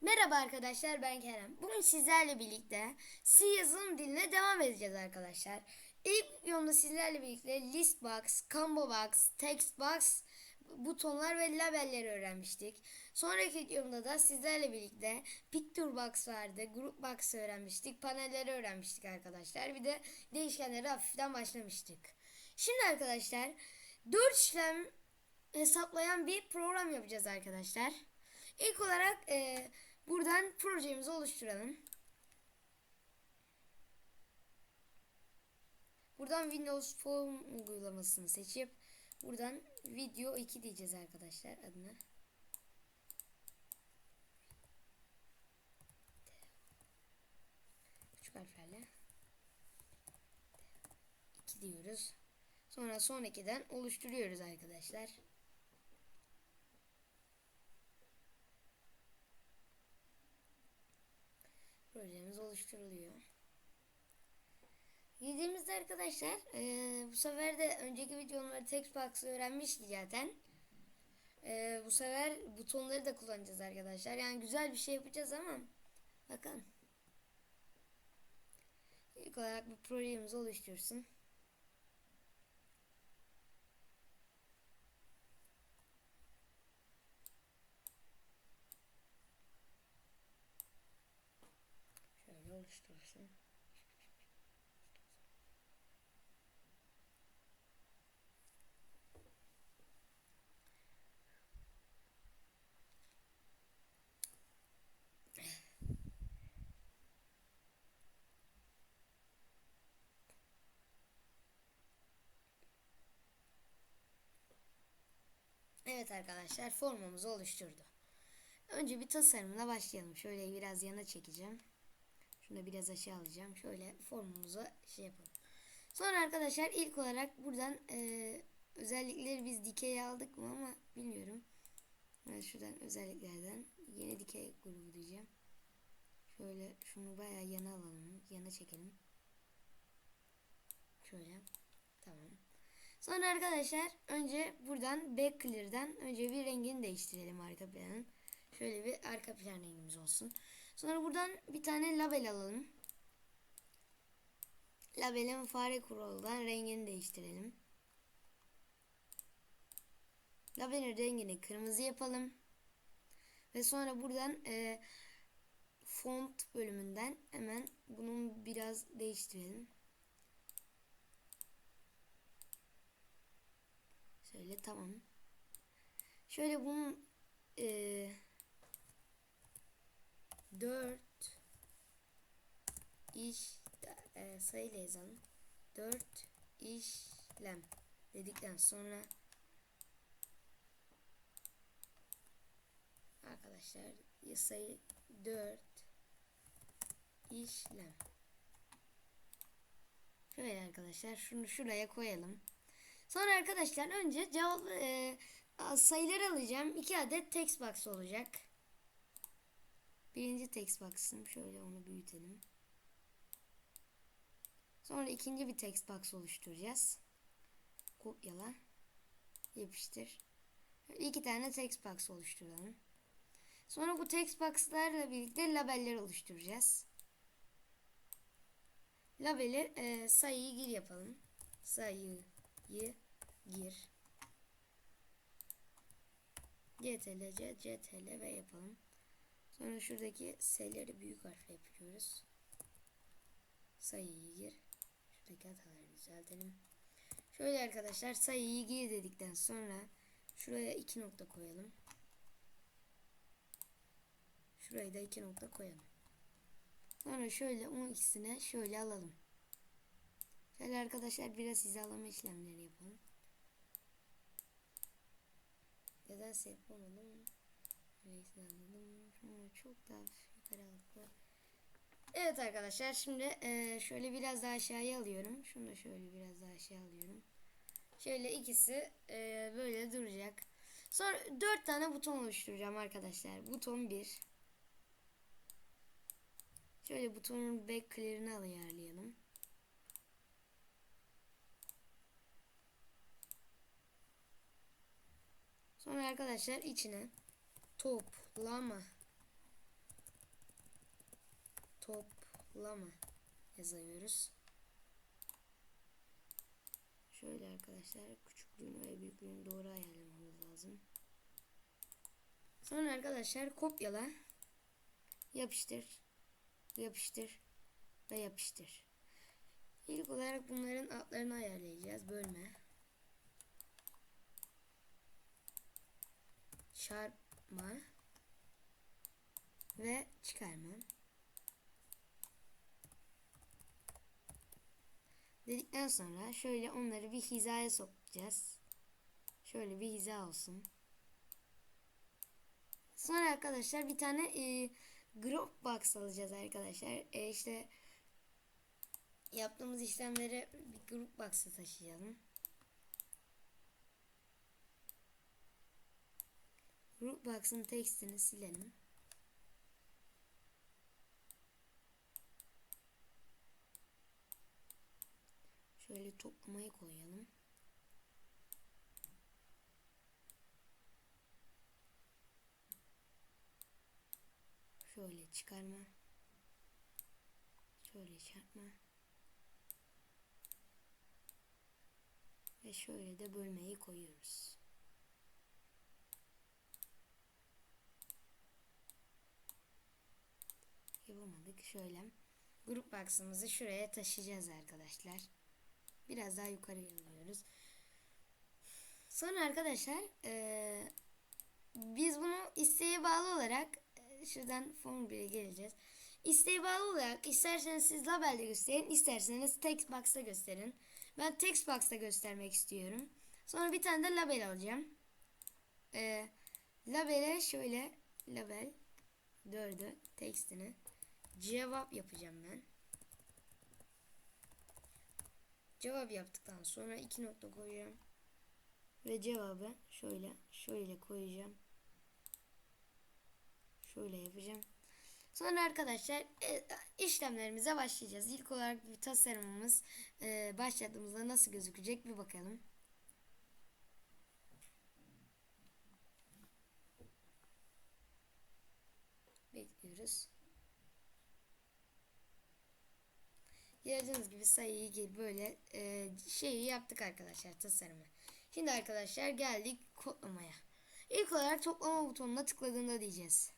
Merhaba arkadaşlar ben Kerem. Bugün sizlerle birlikte C yazılım diline devam edeceğiz arkadaşlar. İlk videomda sizlerle birlikte list box, combo box, text box, butonlar ve labelleri öğrenmiştik. Sonraki videomda da sizlerle birlikte picture box vardı, group box öğrenmiştik, panelleri öğrenmiştik arkadaşlar. Bir de değişkenleri hafiften başlamıştık. Şimdi arkadaşlar 4 işlem hesaplayan bir program yapacağız arkadaşlar. İlk olarak e, buradan projemizi oluşturalım. Buradan Windows Form uygulamasını seçip buradan video 2 diyeceğiz arkadaşlar adına. Küçük harflerle 2 diyoruz. Sonra son 2'den oluşturuyoruz arkadaşlar. Projemiz oluşturuluyor. Girdiğimizde arkadaşlar eee, bu sefer de önceki videolarda Textbox'ı öğrenmiştik zaten. Eee, bu sefer butonları da kullanacağız arkadaşlar. Yani güzel bir şey yapacağız ama bakın. İlk olarak bir projemizi oluştursun. Şöyle oluşturursun. Evet arkadaşlar formumuzu oluşturdu. Önce bir tasarımla başlayalım. Şöyle biraz yana çekeceğim. Şunu biraz aşağı alacağım. Şöyle formumuzu şey yapalım. Sonra arkadaşlar ilk olarak buradan e, özellikleri biz dikey aldık mı ama bilmiyorum. Ben şuradan özelliklerden yeni dikey grubu diyeceğim. Şöyle şunu bayağı yana alalım. Yana çekelim. Şöyle. Tamam. Sonra arkadaşlar önce buradan back clear'dan önce bir rengini değiştirelim arka planın. Şöyle bir arka plan rengimiz olsun. Sonra buradan bir tane label alalım. Labelin fare kuralından rengini değiştirelim. Labelin rengini kırmızı yapalım. Ve sonra buradan e, font bölümünden hemen bunun biraz değiştirelim. Şöyle tamam. Şöyle bunun e, 4 iş e, sayıyla yazalım. 4 işlem dedikten sonra arkadaşlar sayı 4 işlem Şöyle arkadaşlar şunu şuraya koyalım. Sonra arkadaşlar önce cevap e, sayıları alacağım. 2 adet text box olacak. Birinci text box'ım. Şöyle onu büyütelim. Sonra ikinci bir text box oluşturacağız. Kopyala. Yapıştır. İki tane text box oluşturalım. Sonra bu text box'larla birlikte labeller oluşturacağız. Labeli e, sayıyı gir yapalım. Sayıyı gir. CTRL C, CTRL V yapalım. Sonra şuradaki S'leri büyük harfle yapıyoruz. Sayıyı gir. Şuradaki hataları düzeltelim. Şöyle arkadaşlar sayıyı gir dedikten sonra şuraya iki nokta koyalım. Şuraya da iki nokta koyalım. Sonra şöyle 10 ikisine şöyle alalım. Şöyle arkadaşlar biraz hizalama işlemleri yapalım. Nedense yapamadım. Neyse anladım. Çok daha yukarı aldık. Evet arkadaşlar şimdi e, şöyle biraz daha aşağıya alıyorum. Şunu da şöyle biraz daha aşağı alıyorum. Şöyle ikisi e, böyle duracak. Sonra dört tane buton oluşturacağım arkadaşlar. Buton 1. Şöyle butonun back clear'ını ayarlayalım. Sonra arkadaşlar içine toplama toplama yazıyoruz. Şöyle arkadaşlar küçüklüğünü ve büyüklüğünü doğru ayarlamamız lazım. Sonra arkadaşlar kopyala, yapıştır, yapıştır ve yapıştır. İlk olarak bunların altlarını ayarlayacağız. Bölme. Çarpma. Ve çıkarma. Dedikten sonra şöyle onları bir hizaya sokacağız. Şöyle bir hiza olsun. Sonra arkadaşlar bir tane e, group box alacağız arkadaşlar. E, işte yaptığımız işlemleri bir group box'a taşıyalım. Group box'ın tekstini silelim. Şöyle toplamayı koyalım. Şöyle çıkarma. Şöyle çarpma. Ve şöyle de bölmeyi koyuyoruz. Yapamadık. Şöyle grup box'ımızı şuraya taşıyacağız arkadaşlar. Biraz daha yukarıya alıyoruz. Sonra arkadaşlar ee, biz bunu isteğe bağlı olarak e, şuradan form 1'e geleceğiz. İsteğe bağlı olarak isterseniz siz labelde gösterin, isterseniz text box'ta gösterin. Ben text box'ta göstermek istiyorum. Sonra bir tane de label alacağım. Ee, labele şöyle label 4'ü textini cevap yapacağım ben. Cevap yaptıktan sonra iki nokta koyacağım. Ve cevabı şöyle şöyle koyacağım. Şöyle yapacağım. Sonra arkadaşlar e, işlemlerimize başlayacağız. İlk olarak bir tasarımımız e, başladığımızda nasıl gözükecek bir bakalım. Bekliyoruz. Gördüğünüz gibi sayıyı gibi böyle e, şeyi yaptık arkadaşlar tasarımı. Şimdi arkadaşlar geldik kodlamaya. İlk olarak toplama butonuna tıkladığında diyeceğiz.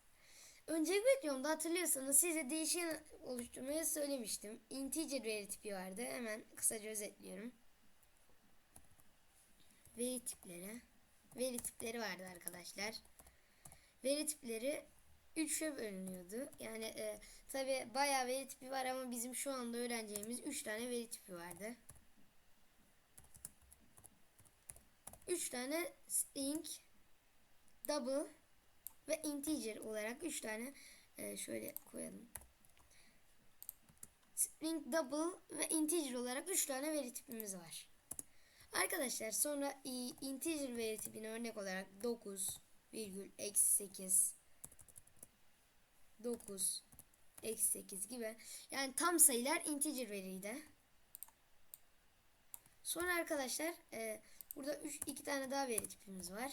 Önceki videomda hatırlıyorsanız size değişken oluşturmayı söylemiştim. Integer veri tipi vardı. Hemen kısaca özetliyorum. Veri tipleri. Veri tipleri vardı arkadaşlar. Veri tipleri 3'e bölünüyordu. Yani e, tabi bayağı veri tipi var ama bizim şu anda öğreneceğimiz 3 tane veri tipi vardı. 3 tane string, double ve integer olarak 3 tane e, şöyle koyalım. String, double ve integer olarak 3 tane veri tipimiz var. Arkadaşlar sonra integer veri tipine örnek olarak 9 virgül eksi 8 9 eksi 8 gibi yani tam sayılar integer veriydi. Sonra arkadaşlar e, burada 3 2 tane daha veri tipimiz var.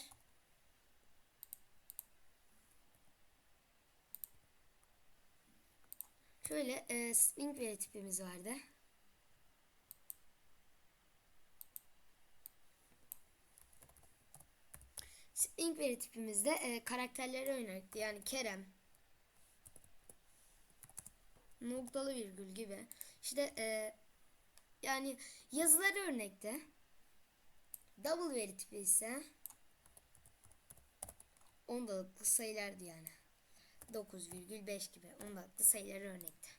Şöyle e, string veri tipimiz vardı. String veri tipimizde e, karakterlere yönelikti. Yani Kerem, noktalı virgül gibi. İşte e, yani yazıları örnekte. Double veri tipi ise ondalıklı sayılardı yani. 9,5 gibi ondalıklı sayılar örnekte.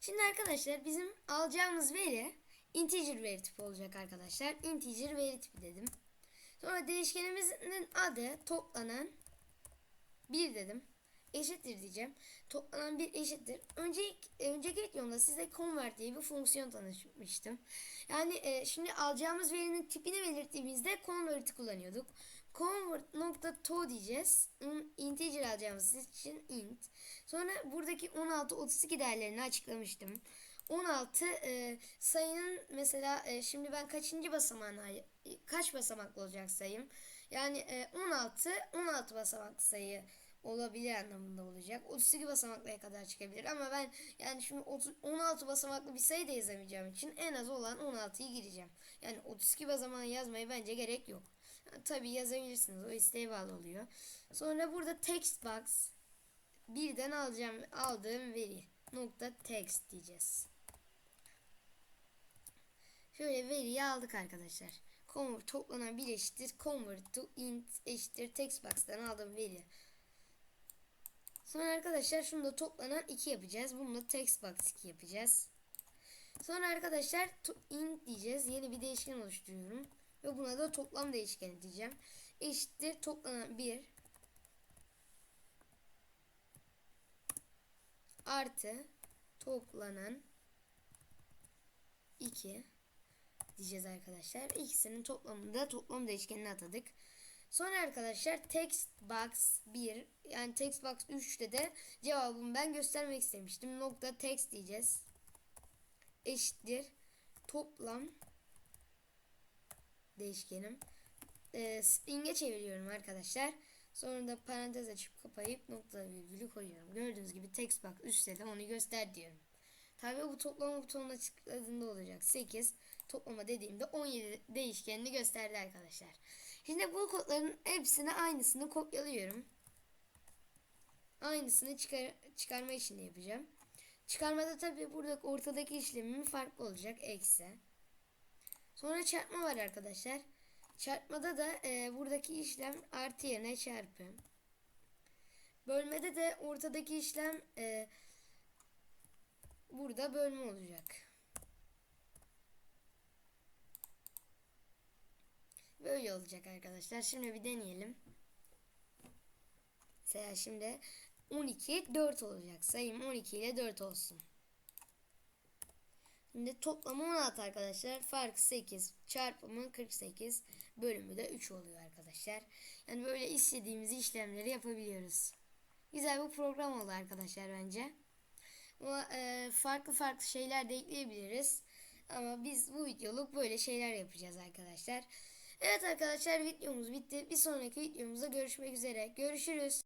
Şimdi arkadaşlar bizim alacağımız veri integer veri tipi olacak arkadaşlar. Integer veri tipi dedim. Sonra değişkenimizin adı toplanan 1 dedim eşittir diyeceğim. Toplanan bir eşittir. Önceki, önceki videomda size convert diye bir fonksiyon tanışmıştım. Yani e, şimdi alacağımız verinin tipini belirttiğimizde convert'i kullanıyorduk. Convert nokta to diyeceğiz. Integer alacağımız için int. Sonra buradaki 16 32 değerlerini açıklamıştım. 16 e, sayının mesela e, şimdi ben kaçıncı basamağına kaç basamaklı olacak sayım? Yani e, 16 16 basamaklı sayı olabilir anlamında olacak. 32 basamaklıya kadar çıkabilir ama ben yani şimdi 30, 16 basamaklı bir sayı da yazamayacağım için en az olan 16'yı gireceğim. Yani 32 basamağı yazmaya bence gerek yok. Yani tabii yazabilirsiniz o isteğe bağlı oluyor. Sonra burada text box birden alacağım aldığım veri nokta text diyeceğiz. Şöyle veriyi aldık arkadaşlar. Convert toplanan bir eşittir. Convert to int eşittir. Text box'tan aldığım veri. Sonra arkadaşlar şunu da toplanan 2 yapacağız. Bunu da text box 2 yapacağız. Sonra arkadaşlar int diyeceğiz. Yeni bir değişken oluşturuyorum. Ve buna da toplam değişkeni diyeceğim. Eşittir toplanan 1 artı toplanan 2 diyeceğiz arkadaşlar. İkisinin toplamını da toplam değişkenine atadık. Sonra arkadaşlar text box 1 yani text box 3'te de cevabımı ben göstermek istemiştim. Nokta text diyeceğiz. Eşittir toplam değişkenim. Ee, string'e çeviriyorum arkadaşlar. Sonra da parantez açıp kapayıp nokta virgülü koyuyorum. Gördüğünüz gibi text box üstte de onu göster diyorum. Tabii bu toplama butonuna tıkladığında olacak. 8 toplama dediğimde 17 değişkenini gösterdi arkadaşlar. Şimdi bu kodların hepsini aynısını kopyalıyorum. Aynısını çıkar çıkarma işini yapacağım. Çıkarmada tabii burada ortadaki işlemim farklı olacak. Eksi. Sonra çarpma var arkadaşlar. Çarpmada da e, buradaki işlem artı yerine çarpı. Bölmede de ortadaki işlem e, burada bölme olacak. Böyle olacak arkadaşlar. Şimdi bir deneyelim. Mesela şimdi 12 4 olacak. Sayım 12 ile 4 olsun. Şimdi toplamı 16 arkadaşlar. Fark 8. Çarpımı 48. Bölümü de 3 oluyor arkadaşlar. Yani böyle istediğimiz işlemleri yapabiliyoruz. Güzel bir program oldu arkadaşlar bence. Ama e, farklı farklı şeyler de ekleyebiliriz. Ama biz bu videoluk böyle şeyler yapacağız arkadaşlar. Evet arkadaşlar videomuz bitti. Bir sonraki videomuzda görüşmek üzere. Görüşürüz.